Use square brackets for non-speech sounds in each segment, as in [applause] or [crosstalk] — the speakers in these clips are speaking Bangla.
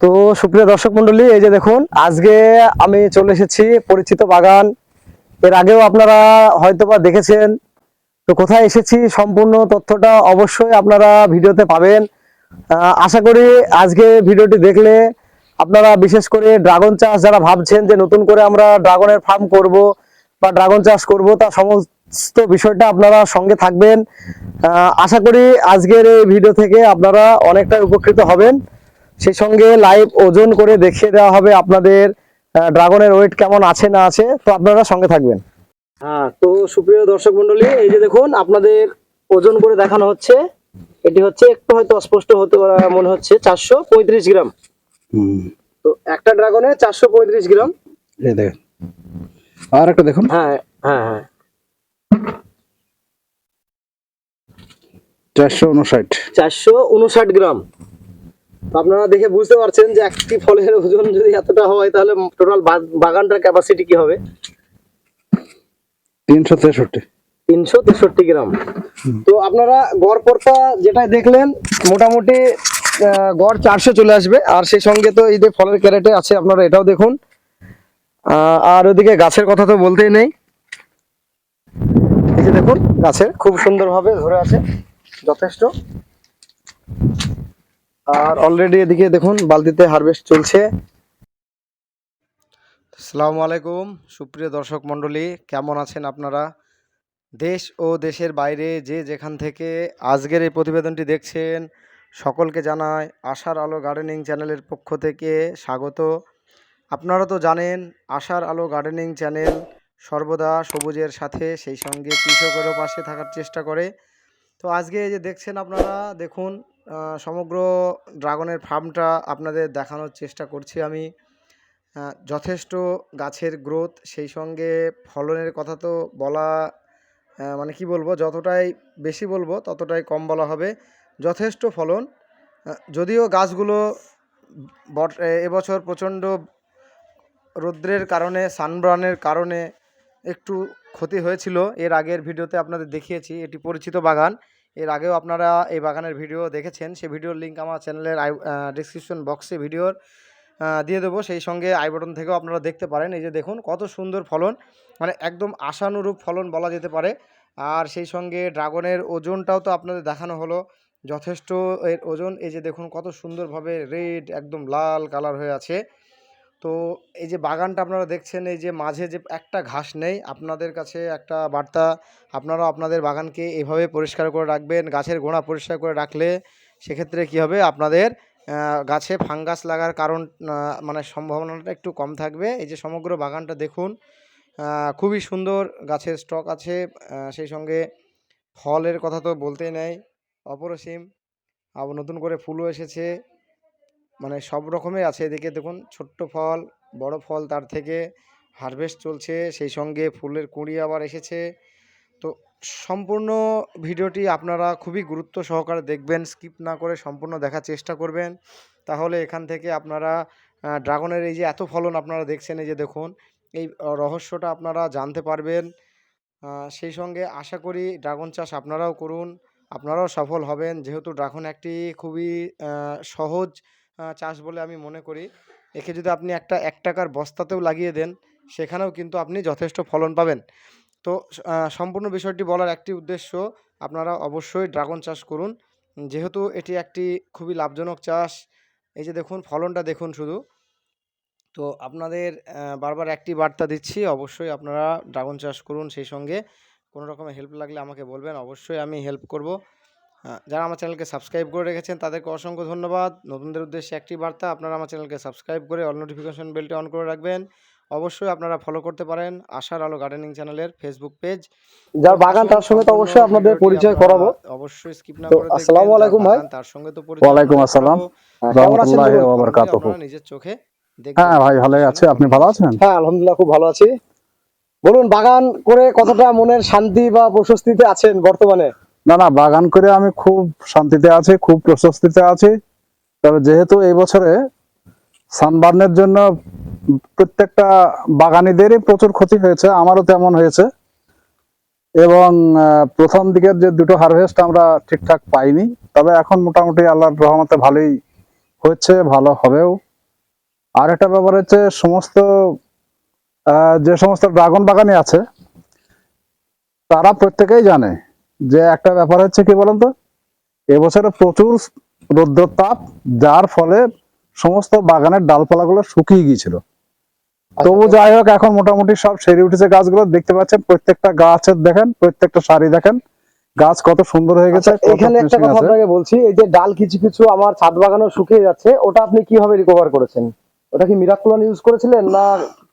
তো সুপ্রিয় দর্শক মন্ডলী এই যে দেখুন, আজকে আমি চলে এসেছি পরিচিত বাগান। এর আগেও আপনারা হয়তোবা দেখেছেন। তো কোথায় এসেছি, সম্পূর্ণ তথ্যটা অবশ্যই আপনারা ভিডিওতে পাবেন। আশা করি আজকে ভিডিওটি দেখলে আপনারা বিশেষ করে ড্রাগন চাষ যারা ভাবছেন যে নতুন করে আমরা ড্রাগনের ফার্ম করব বা ড্রাগন চাষ করব, তা সমস্ত বিষয়টা আপনারা সঙ্গে থাকবেন। আশা করি আজকের এই ভিডিও থেকে আপনারা অনেকটা উপকৃত হবেন। সেই সঙ্গে লাইভ ওজন করে দেখিয়ে দেওয়া হবে আপনাদের ড্রাগনের ওয়েট কেমন আছে না আছে তো আপনারা সঙ্গে থাকবেন। হ্যাঁ তো সুপ্রিয় দর্শক মন্ডলী এই যে দেখুন আপনাদের ওজন করে দেখানো হচ্ছে। এটি হচ্ছে একটু হয়তো অস্পষ্ট হতে পারে- মনে হচ্ছে চারশো পঁয়ত্রিশ গ্রাম। হুম। তো একটা ড্রাগনে চারশো পঁয়ত্রিশ গ্রাম। এই দেখেন। আর একটা দেখুন। হ্যাঁ হ্যাঁ হ্যাঁ। চারশো উনষাট। চারশো উনষাট গ্রাম। আপনারা দেখে বুঝতে পারছেন যে একটি ফলের ওজন যদি এতটা হয় তাহলে টোটাল বাগানটার ক্যাপাসিটি কি হবে? তিনশো তেষট্টি। তিনশো তেষট্টি গ্রাম। তো আপনারা গড় পড়তা যেটা দেখলেন মোটামুটি গড় চারশো চলে আসবে। আর সেই সঙ্গে তো এই যে ফলের ক্যারেটে আছে আপনারা এটাও দেখুন। আর ওদিকে গাছের কথা তো বলতেই নেই। এই যে দেখুন গাছের খুব সুন্দরভাবে ধরে আছে যথেষ্ট। আর অলরেডি এদিকে দেখুন, বালতিতে হারভেস্ট চলছে। আসসালামু আলাইকুম, সুপ্রিয় দর্শক মণ্ডলী, কেমন আছেন আপনারা? দেশ ও দেশের বাইরে যে যেখান থেকে আজকের এই প্রতিবেদনটি দেখছেন, সকলকে জানায় আশার আলো গার্ডেনিং চ্যানেলের পক্ষ থেকে স্বাগত। আপনারা তো জানেন, আশার আলো গার্ডেনিং চ্যানেল সর্বদা সবুজের সাথে, সেই সঙ্গে কৃষকেরও পাশে থাকার চেষ্টা করে। তো আজকে এই যে দেখছেন আপনারা, দেখুন সমগ্র ড্রাগনের ফার্মটা আপনাদের দেখানোর চেষ্টা করছি আমি। যথেষ্ট গাছের গ্রোথ, সেই সঙ্গে ফলনের কথা তো বলা মানে কি বলব, যতটাই বেশি বলব, ততটাই কম বলা হবে। যথেষ্ট ফলন যদিও গাছগুলো এবছর প্রচণ্ড রৌদ্রের কারণে, সানব্রানের কারণে একটু ক্ষতি হয়েছিল, এর আগের ভিডিওতে আপনাদের দেখিয়েছি, এটি পরিচিত বাগান। এর আগেও আপনারা এই বাগানের ভিডিও দেখেছেন সেই ভিডিওর লিঙ্ক আমার চ্যানেলের আই ডিসক্রিপশন বক্সে ভিডিওর দিয়ে দেবো। সেই সঙ্গে আই বটন থেকেও আপনারা দেখতে পারেন। এই যে দেখুন, কত সুন্দর ফলন মানে একদম আশানুরূপ ফলন বলা যেতে পারে। আর সেই সঙ্গে ড্রাগনের ওজনটাও তো আপনাদের দেখানো হলো, যথেষ্ট এর ওজন। এই যে দেখুন, কত সুন্দরভাবে রেড একদম লাল কালার হয়ে আছে। তো এই যে বাগানটা আপনারা দেখছেন, এই যে মাঝে যে একটা ঘাস নেই, আপনাদের কাছে একটা বার্তা আপনারা আপনাদের বাগানকে এভাবে পরিষ্কার করে রাখবেন, গাছের গোড়া পরিষ্কার করে রাখলে সেক্ষেত্রে কি হবে? আপনাদের গাছে ফাঙ্গাস লাগার কারণ মানে সম্ভাবনাটা একটু কম থাকবে। এই যে সমগ্র বাগানটা দেখুন খুবই সুন্দর গাছের স্টক আছে সেই সঙ্গে ফলের কথা তো বলতেই নেই, অপরসীম। আবার নতুন করে ফুলও এসেছে। মানে সব রকমের আছে এদিকে। দেখুন, ছোট্ট ফল, বড় ফল তার থেকে হারভেস্ট চলছে। সেই সঙ্গে ফুলের কুঁড়ি আবার এসেছে। তো সম্পূর্ণ ভিডিওটি আপনারা খুবই গুরুত্ব সহকারে দেখবেন স্কিপ না করে সম্পূর্ণ দেখার চেষ্টা করবেন। তাহলে এখান থেকে আপনারা ড্রাগনের এই যে এত ফলন আপনারা দেখছেন, এই যে দেখুন, এই রহস্যটা আপনারা জানতে পারবেন। সেই সঙ্গে আশা করি ড্রাগন চাষ আপনারাও করুন, আপনারাও সফল হবেন। যেহেতু ড্রাগন একটি খুবই সহজ চাষ বলে আমি মনে করি। একে যদি আপনি একটা, এক টাকার বস্তাতেও লাগিয়ে দেন, সেখানেও কিন্তু আপনি যথেষ্ট ফলন পাবেন। তো সম্পূর্ণ বিষয়টি বলার একটি উদ্দেশ্য, আপনারা অবশ্যই ড্রাগন চাষ করুন। যেহেতু এটি একটি খুবই লাভজনক চাষ, এই যে দেখুন, ফলনটা দেখুন শুধু। তো আপনাদের বারবার একটি বার্তা দিচ্ছি, অবশ্যই আপনারা ড্রাগন চাষ করুন সেই সঙ্গে। কোনো রকমের হেল্প লাগলে আমাকে বলবেন, অবশ্যই আমি হেল্প করব। যারা আমার চ্যানেলকে সাবস্ক্রাইব করে রেখেছেন তাদেরকে অসংখ্য ধন্যবাদ। নতুনদের উদ্দেশ্যে একটি বার্তা আপনারা আমার চ্যানেলকে সাবস্ক্রাইব করে অল নোটিফিকেশন বেলটি অন করে রাখবেন। অবশ্যই আপনারা ফলো করতে পারেন আশার আলো গার্ডেনিং চ্যানেলের ফেসবুক পেজ যার বাগান তার সঙ্গে তো অবশ্যই আপনাদের পরিচয় করাবো। অবশ্যই স্কিপ না করে আসসালামু আলাইকুম ভাই। তার সঙ্গে তো পরিচয় আসসালাম। রহমতুল্লাহি? ওয়া বারাকাতুহু। নিজের চোখে? হ্যাঁ ভাই ভালো আছি। আপনি ভালো আছেন? হ্যাঁ আলহামদুলিল্লাহ খুব ভালো আছি। বলুন বাগান করে কতটা মনের শান্তি বা প্রশস্তিতে আছেন বর্তমানে? না না, বাগান করে আমি খুব শান্তিতে আছি, খুব প্রশস্তিতে আছি। তবে যেহেতু এই বছরে সানবার্নের জন্য প্রত্যেকটা বাগানীদেরই প্রচুর ক্ষতি হয়েছে, আমারও তেমন হয়েছে। এবং প্রথম দিকের যে দুটো হারভেস্ট আমরা ঠিকঠাক পাইনি, তবে এখন মোটামুটি আল্লাহর রহমতে ভালোই হচ্ছে ভালো হবেও। আর একটা ব্যাপার হচ্ছে সমস্ত যে সমস্ত ড্রাগন বাগানে আছে, তারা প্রত্যেকেই জানে যে একটা ব্যাপার হচ্ছে কি বলুন তো? এবছরে প্রচুর রৌদ্র তাপ যার ফলে সমস্ত বাগানের ডালপালাগুলো শুকিয়ে গিয়েছিল। তবু যাই হোক এখন মোটামুটি সব সেরে উঠেছে গাছগুলো। দেখতে পাচ্ছেন প্রত্যেকটা গাছের দেখেন প্রত্যেকটা সারি দেখেন। গাছ কত সুন্দর হয়ে গেছে আচ্ছা, এখানে একটা কথা আপনাকে বলছি এই যে ডাল কিছু কিছু আমার ছাদ বাগানও শুকিয়ে যাচ্ছে ওটা আপনি কীভাবে রিকভার করেছেন? ওটা কি মিরাকুলান ইউজ করেছিলেন না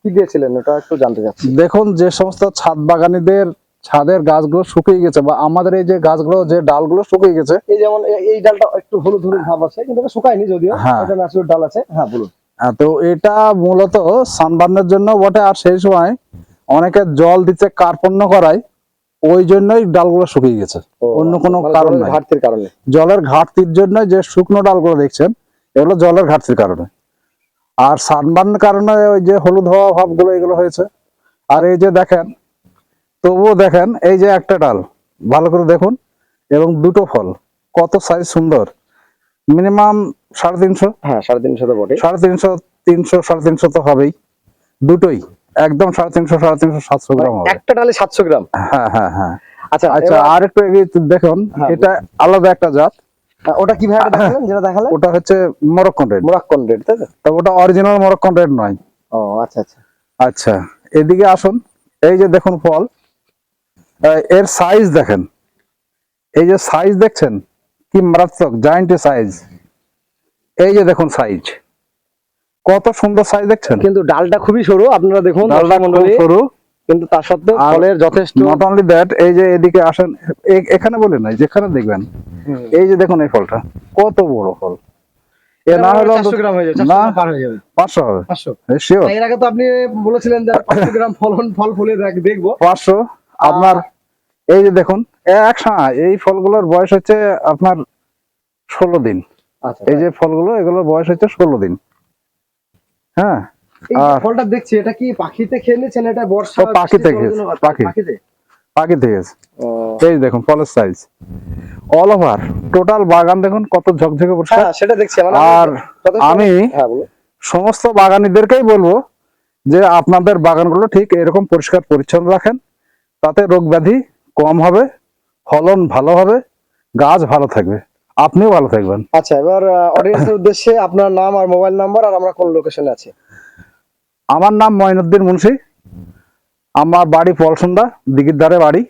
কি দিয়েছিলেন? ওটা একটু জানতে চাচ্ছি। দেখুন যে সমস্ত ছাদ বাগানীদের ছাদের গাছগুলো শুকিয়ে গেছে বা আমাদের এই যে গাছগুলো যে ডালগুলো শুকিয়ে গেছে। এই যেমন এই ডালটা একটু হলুদ হলুদ ভাব আছে কিন্তু শুকায়নি যদিও। হ্যাঁ। এটা ন্যাচুরাল ডাল আছে। হ্যাঁ বলুন। তো এটা মূলত সানবার্নের জন্য বটে আর সেই সময় অনেকে জল দিতে কার্পণ্য করায় ওই জন্যই ডালগুলো শুকিয়ে গেছে। অন্য কোনো মানে কারণ ঘাটতির কারণে। জলের ঘাটতির জন্য যে শুকনো ডালগুলো দেখছেন এগুলো জলের ঘাটতির কারণে। আর সানবার্নের কারণে ওই যে হলুদ হওয়া ভাবগুলো এগুলো হয়েছে। আর এই যে দেখেন তবুও দেখেন এই যে একটা ডাল ভালো করে দেখুন এবং দুটো ফল কত সাইজ সুন্দর। মিনিমাম সাড়ে তিনশো। হ্যাঁ সাড়ে তিনশো তো বটে সাড়ে তিনশো তিনশো সাড়ে তিনশো তো হবেই। দুটোই একদম সাড়ে তিনশো সাড়ে তিনশো সাতশো গ্রাম হবে। একটা ডালে সাতশো গ্রাম। হ্যাঁ হ্যাঁ হ্যাঁ। আচ্ছা আচ্ছা আর একটু এগিয়ে দেখুন হ্যাঁ, এটা আলাদা একটা জাত। হ্যাঁ, ওটা কীভাবে [coughs] দেখালেন যেটা দেখালেন? ওটা হচ্ছে মরক্কন রেড মোরাক্কন রেড তাই তো? ওটা অরিজিনাল মরক্কন রেড নয়। ও আচ্ছা আচ্ছা। আচ্ছা এদিকে আসুন এই যে দেখুন ফল। এর সাইজ দেখেন। এই যে সাইজ দেখছেন কি মারাত্মক জায়েন্ট সাইজ এই যে দেখুন সাইজ কত সুন্দর সাইজ দেখছেন? কিন্তু ডালটা খুবই সরু আপনারা দেখুন ডালটা সরু। কিন্তু তার সত্ত্বেও ফলের যথেষ্ট। নট অনলি দ্যাট এই যে এদিকে আসেন এখানে বলে নাই যেখানে দেখবেন। এই যে দেখুন এই ফলটা কত বড় ফল। এ না হলে 400 গ্রাম হয়ে যাবে না পার হয়ে যাবে। পাঁচশো হবে। 500 শিওর এর আগে তো আপনি বলেছিলেন যে 500 গ্রাম ফলন ফল ফুলে দেখ- দেখব। পাঁচশো। আপনার এই যে দেখুন এক এই ফলগুলোর বয়স হচ্ছে আপনার ষোলো দিন। আচ্ছা এই যে ফলগুলো এগুলোর বয়স হচ্ছে ষোলো দিন। হ্যাঁ ফলটা দেখছি এটা কি পাখিতে খেয়ে নিয়েছেন এটা বর্ষা পাখিতে খেয়েছে, পাখি। পাখিতে? গেছে। এই দেখুন ফলের সাইজ অল ওভার টোটাল বাগান দেখুন কত ঝকঝকে পরিষ্কার হ্যাঁ সেটা দেখছি আর আমি হ্যাঁ সমস্ত বাগানীদেরকেই বলব যে আপনাদের বাগানগুলো ঠিক এরকম পরিষ্কার পরিচ্ছন্ন রাখেন। তাতে রোগ ব্যাধি কম হবে ফলন ভালো হবে গাছ ভালো থাকবে। আপনিও ভালো থাকবেন। আচ্ছা এবার অডিয়েন্সের উদ্দেশ্যে আপনার নাম আর মোবাইল নাম্বার আর আমরা কোন লোকেশনে আছি? আমার নাম মঈনুদ্দিন মুন্সি। আমার বাড়ি পলসন্দা দিঘির ধারে বাড়ি।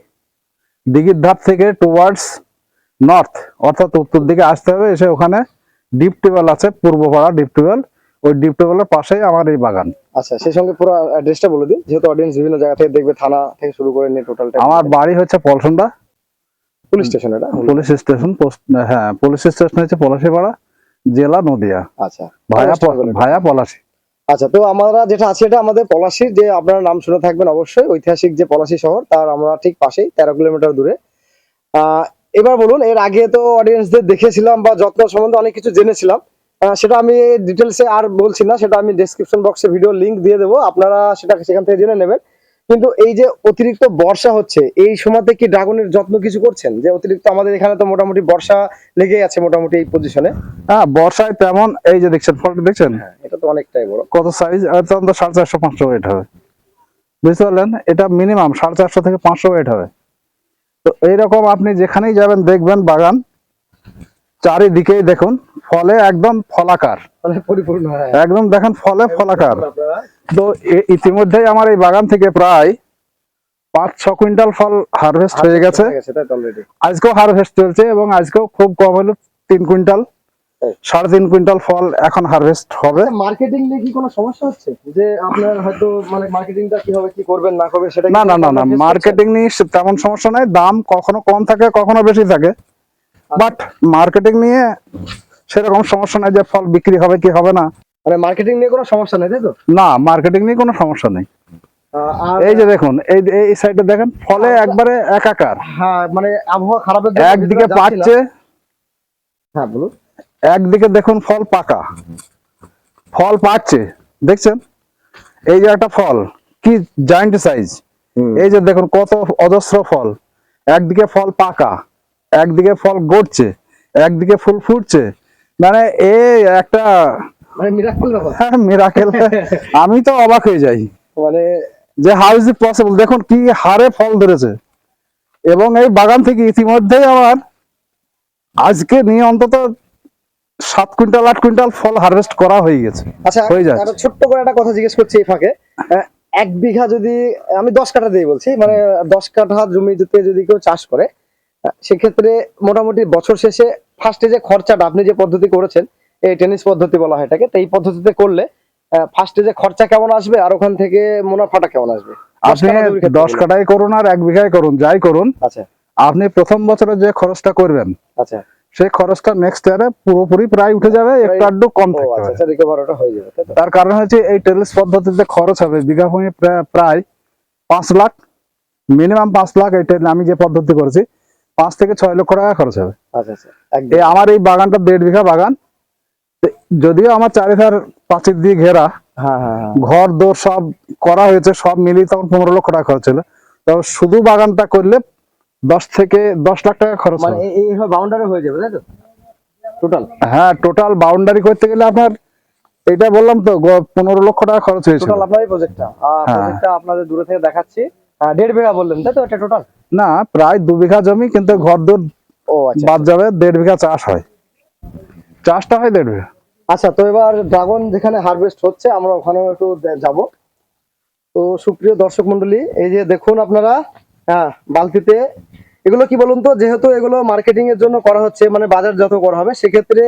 দিঘির ধার থেকে টুয়ার্ডস নর্থ অর্থাৎ উত্তর দিকে আসতে হবে এসে ওখানে ডিপ টিউবওয়েল আছে পূর্বপাড়া ডিপ টিউবওয়েল ওই ডিপ টিউবওয়েলের পাশেই আমার এই বাগান। আচ্ছা সেই সঙ্গে পুরো অ্যাড্রেসটা বলে দিন যেহেতু অডিয়েন্স বিভিন্ন জায়গা থেকে দেখবে থানা থেকে শুরু করে নিয়ে টোটালটা আমার বাড়ি হচ্ছে পলসন্দা পুলিশ স্টেশন এটা? পুলিশ স্টেশন হ্যাঁ পুলিশ স্টেশন হচ্ছে পলাশিপাড়া জেলা নদিয়া। আচ্ছা। ভায়া ভায়া পলাশি। আচ্ছা তো আমরা যেটা আছে এটা আমাদের পলাশির যে আপনারা নাম শুনে থাকবেন অবশ্যই ঐতিহাসিক যে পলাশি শহর তার আমরা ঠিক পাশেই তেরো কিলোমিটার দূরে। আহ, এবার বলুন এর আগে তো অডিয়েন্সদের দেখেছিলাম বা যত্ন সম্বন্ধে অনেক কিছু জেনেছিলাম। সেটা আমি ডিটেলসে আর বলছি না সেটা আমি ডেসক্রিপশন বক্সে ভিডিও লিংক দিয়ে দেবো আপনারা সেটা সেখান থেকে জেনে নেবেন। কিন্তু এই যে অতিরিক্ত বর্ষা হচ্ছে এই সময়তে কি ড্রাগনের যত্ন কিছু করছেন? যে অতিরিক্ত আমাদের এখানে তো মোটামুটি বর্ষা লেগেই আছে মোটামুটি এই পজিশনে হ্যাঁ বর্ষায় তেমন এই যে দেখছেন ফলটা দেখছেন? এটা তো অনেকটাই বড়। কত সাইজ তখন তো সাড়ে চারশো পাঁচশো ওয়েট হবে। বুঝতে পারলেন? এটা মিনিমাম সাড়ে চারশো থেকে পাঁচশো ওয়েট হবে। তো এইরকম আপনি যেখানেই যাবেন দেখবেন বাগান চারিদিকেই দেখুন। ফলে একদম ফলাকার। পরিপূর্ণ একদম দেখেন ফলে ফলাকার। তো ইতিমধ্যেই আমার এই বাগান থেকে প্রায় পাঁচ ছ কুইন্টাল ফল হারভেস্ট হয়ে গেছে। আজকেও হারভেস্ট চলছে এবং আজকেও খুব কম হলো তিন কুইন্টাল সাড়ে তিন কুইন্টাল ফল এখন হারভেস্ট হবে। মার্কেটিং নিয়ে কি কোনো সমস্যা হচ্ছে? যে আপনার হয়তো মানে মার্কেটিংটা কীভাবে কি করবেন না করবেন সেটা না না না না মার্কেটিং নিয়ে তেমন সমস্যা নাই দাম কখনো কম থাকে কখনো বেশি থাকে। বাট মার্কেটিং নিয়ে সেরকম সমস্যা নাই যে ফল বিক্রি হবে কি হবে না। মানে মার্কেটিং নিয়ে কোনো সমস্যা নেই তাই তো? না মার্কেটিং নিয়ে কোনো সমস্যা নেই। আর এই যে দেখুন এই এই সাইডে দেখেন ফলে একবারে একাকার। হ্যাঁ মানে আবহাওয়া খারাপের একদিকে। পাকছে হ্যাঁ বলুন। একদিকে দেখুন ফল পাকা। ফল পাকছে দেখছেন? এই যে একটা ফল কি জয়েন্ট সাইজ এই যে দেখুন কত অজস্র ফল। একদিকে ফল পাকা একদিকে ফল গড়ছে একদিকে ফুল ফুটছে। মানে এই একটা মানে হ্যাঁ মিরাকেল আমি তো অবাক হয়ে যাই। মানে যে হাউ ইজ পসিবল দেখুন কি হারে ফল ধরেছে। এবং এই বাগান থেকে ইতিমধ্যে আমার আজকে নিয়ে অন্তত সাত কুইন্টাল আট কুইন্টাল ফল হারভেস্ট করা হয়ে গেছে। আচ্ছা হয়ে। একটা ছোট্ট করে একটা কথা জিজ্ঞেস করছি এই ফাঁকে। এক বিঘা যদি আমি দশ কাঠা দিয়ে বলছি মানে দশ কাঠা জমিতে যদি কেউ চাষ করে সেক্ষেত্রে মোটামুটি বছর শেষে ফার্স্টে যে খরচাটা আপনি যে পদ্ধতি করেছেন এই টেনিস পদ্ধতি বলা হয় এটাকে তো এই পদ্ধতিতে করলে ফার্স্টে যে খরচা কেমন আসবে আর ওখান থেকে মুনাফাটা কেমন আসবে? আপনি দশ কাটাই করুন আর এক বিঘায় করুন যাই করুন আচ্ছা। আপনি প্রথম বছরে যে খরচটা করবেন আচ্ছা। সেই খরচটা নেক্সট ইয়ারে পুরোপুরি প্রায় উঠে যাবে একটু আড্ডু কম ও থাকতে আচ্ছা আচ্ছা হয়ে যাবে তার কারণ হচ্ছে এই টেলিস পদ্ধতিতে খরচ হবে বিঘা ভূমি প্রায় পাঁচ লাখ মিনিমাম পাঁচ লাখ এটা আমি যে পদ্ধতি করেছি পাঁচ থেকে ছয় লক্ষ টাকা খরচ হবে। আচ্ছা আচ্ছা আমার এই বাগানটা দেড় বিঘা বাগান। যদিও আমার চারিধার পাঁচিল দিয়ে ঘেরা হ্যাঁ হ্যাঁ হ্যাঁ। ঘর দোর সব করা হয়েছে সব মিলিয়ে তখন পনেরো লক্ষ টাকা খরচ হলো। তো শুধু বাগানটা করলে দশ থেকে দশ লাখ টাকা খরচ মানে বাউন্ডারি হয়ে যাবে তাই তো? টোটাল হ্যাঁ টোটাল বাউন্ডারি করতে গেলে আপনার এটা বললাম তো পনেরো লক্ষ টাকা খরচ হয়েছে টোটাল আপনার প্রজেক্টটা। প্রজেক্টটা আপনাদের দূরে থেকে দেখাচ্ছি। দেড় বিঘা বললেন তাই তো? এটা টোটাল না প্রায় দু বিঘা জমি কিন্তু ঘর দূর ও আচ্ছা বাদ যাবে দেড় বিঘা চাষ হয়। চাষটা হয় দেড় বিঘা। আচ্ছা তো এবার ড্রাগন যেখানে হারভেস্ট হচ্ছে আমরা ওখানেও একটু যাব। তো সুপ্রিয় দর্শক মন্ডলী এই যে দেখুন আপনারা হ্যাঁ বালতিতে এগুলো কি বলুন তো? যেহেতু এগুলো মার্কেটিং এর জন্য করা হচ্ছে মানে বাজার যত করা হবে সেক্ষেত্রে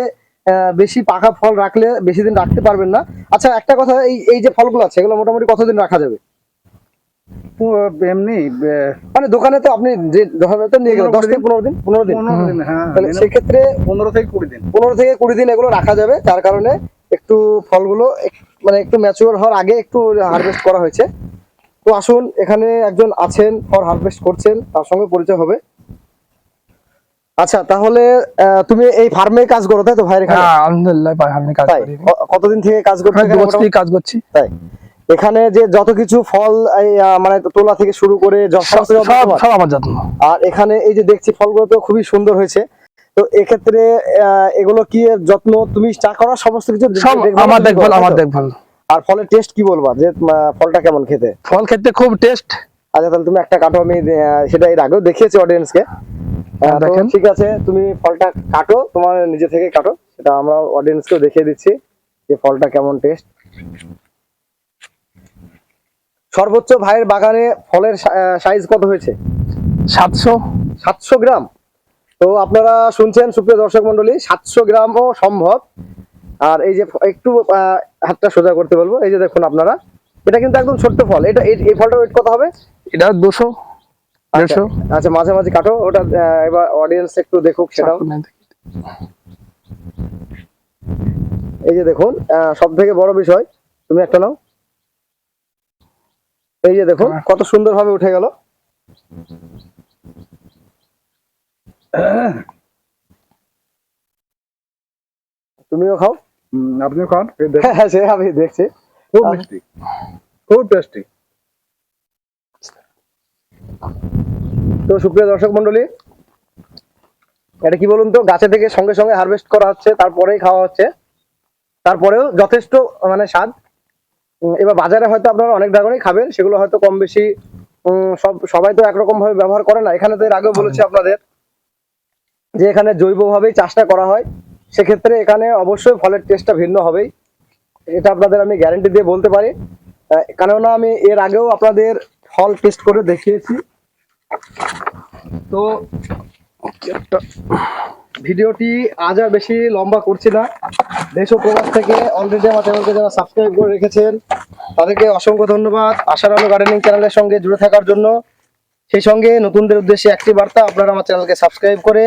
বেশি পাকা ফল রাখলে বেশি দিন রাখতে পারবেন না। আচ্ছা একটা কথা এই এই যে ফলগুলো আছে এগুলো মোটামুটি কতদিন রাখা যাবে? এমনি মানে দোকানে তো আপনি যে দোকানে তো নিয়ে গেলেন দশ থেকে পনেরো দিন? পনেরো দিন। হ্যাঁ তাহলে সেক্ষেত্রে পনেরো থেকে কুড়ি দিন। পনেরো থেকে কুড়ি দিন এগুলো রাখা যাবে তার কারণে একটু ফলগুলো মানে একটু ম্যাচিওর হওয়ার আগে একটু হারভেস্ট করা হয়েছে। তো আসুন এখানে একজন আছেন ফল হারভেস্ট করছেন তার সঙ্গে পরিচয় হবে। আচ্ছা তাহলে তুমি এই ফার্মে কাজ করো তাই তো ভাইয়ের এখানে? হ্যাঁ আলহামদুলিল্লাহ ভাই কাজ করি। কতদিন থেকে কাজ করছ দু বছর থেকে কাজ করছি। তাই। এখানে যে যত কিছু ফল মানে তোলা থেকে শুরু করে সব যত্ন আমার আর এখানে এই যে দেখছি ফলগুলো তো খুবই সুন্দর হয়েছে। তো এক্ষেত্রে এগুলো কি যত্ন তুমি চা করার সমস্ত কিছু আমার দেখভাল আমার দেখভাল। আর ফলের টেস্ট কি বলবা? যে ফলটা কেমন খেতে? ফল খেতে খুব টেস্ট আচ্ছা তাহলে তুমি একটা কাটো আমি সেটা এর আগেও দেখিয়েছি অডিয়েন্সকে দেখেন। ঠিক আছে তুমি ফলটা কাটো তোমার নিজে থেকে কাটো। সেটা আমরা অডিয়েন্স অডিয়েন্সকেও দেখিয়ে দিচ্ছি যে ফলটা কেমন টেস্ট সর্বোচ্চ ভাইয়ের বাগানে ফলের সাইজ কত হয়েছে? সাতশো। সাতশো গ্রাম। তো আপনারা শুনছেন সুপ্রিয় দর্শক মন্ডলী সাতশো গ্রামও সম্ভব। আর এই যে একটু হাতটা সোজা করতে বলব। এই যে দেখুন আপনারা এটা কিন্তু একদম ছোট্ট ফল। এটা এই ফলটা ওয়েট কত হবে? এটা দুশো আচ্ছা, দেড়শো। আচ্ছা মাঝে মাঝে কাটো। ওটা এবার অডিয়েন্স একটু দেখুক সেটাও। এই যে দেখুন সব থেকে বড় বিষয় তুমি একটা নাও। এই যে দেখুন কত সুন্দর ভাবে উঠে গেল। তুমিও খাও। আপনিও খান হ্যাঁ সে আমি দেখছি। খুব মিষ্টি খুব টেস্টি তো সুপ্রিয় দর্শক মন্ডলী এটা কি বলুন তো গাছে থেকে সঙ্গে সঙ্গে হারভেস্ট করা হচ্ছে তারপরেই খাওয়া হচ্ছে। তারপরেও যথেষ্ট মানে স্বাদ। এবার বাজারে হয়তো আপনারা অনেক ড্রাগনই খাবেন, সেগুলো হয়তো কম বেশি সব, সবাই তো একরকম ভাবে ব্যবহার করে না। এখানে তো এর আগেও বলেছি আপনাদের যে এখানে জৈবভাবেই চাষটা করা হয়। সেক্ষেত্রে এখানে অবশ্যই ফলের টেস্টটা ভিন্ন হবেই। এটা আপনাদের আমি গ্যারেন্টি দিয়ে বলতে পারি। কেননা আমি এর আগেও আপনাদের ফল টেস্ট করে দেখিয়েছি। তো ভিডিওটি আজ আর বেশি লম্বা করছি না। দেশ ও প্রবাস থেকে অলরেডি আমার চ্যানেলকে যারা সাবস্ক্রাইব করে রেখেছেন, তাদেরকে অসংখ্য ধন্যবাদ। আশার আলো গার্ডেনিং চ্যানেলের সঙ্গে জুড়ে থাকার জন্য। সেই সঙ্গে নতুনদের উদ্দেশ্যে একটি বার্তা, আপনারা আমার চ্যানেলকে সাবস্ক্রাইব করে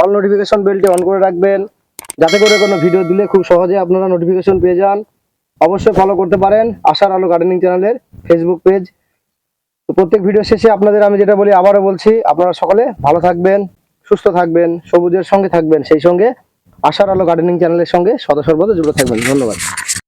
অল নোটিফিকেশন বেলটি অন করে রাখবেন। যাতে করে কোনো ভিডিও দিলে খুব সহজে আপনারা নোটিফিকেশন পেয়ে যান। অবশ্যই ফলো করতে পারেন আশার আলো গার্ডেনিং চ্যানেলের ফেসবুক পেজ তো প্রত্যেক ভিডিও শেষে আপনাদের আমি যেটা বলি, আবারও বলছি, আপনারা সকলে ভালো থাকবেন। সুস্থ থাকবেন, সবুজের সঙ্গে থাকবেন, সেই সঙ্গে আশার আলো গার্ডেনিং চ্যানেলের সঙ্গে সদা সর্বদা জুড়ে থাকবেন। ধন্যবাদ।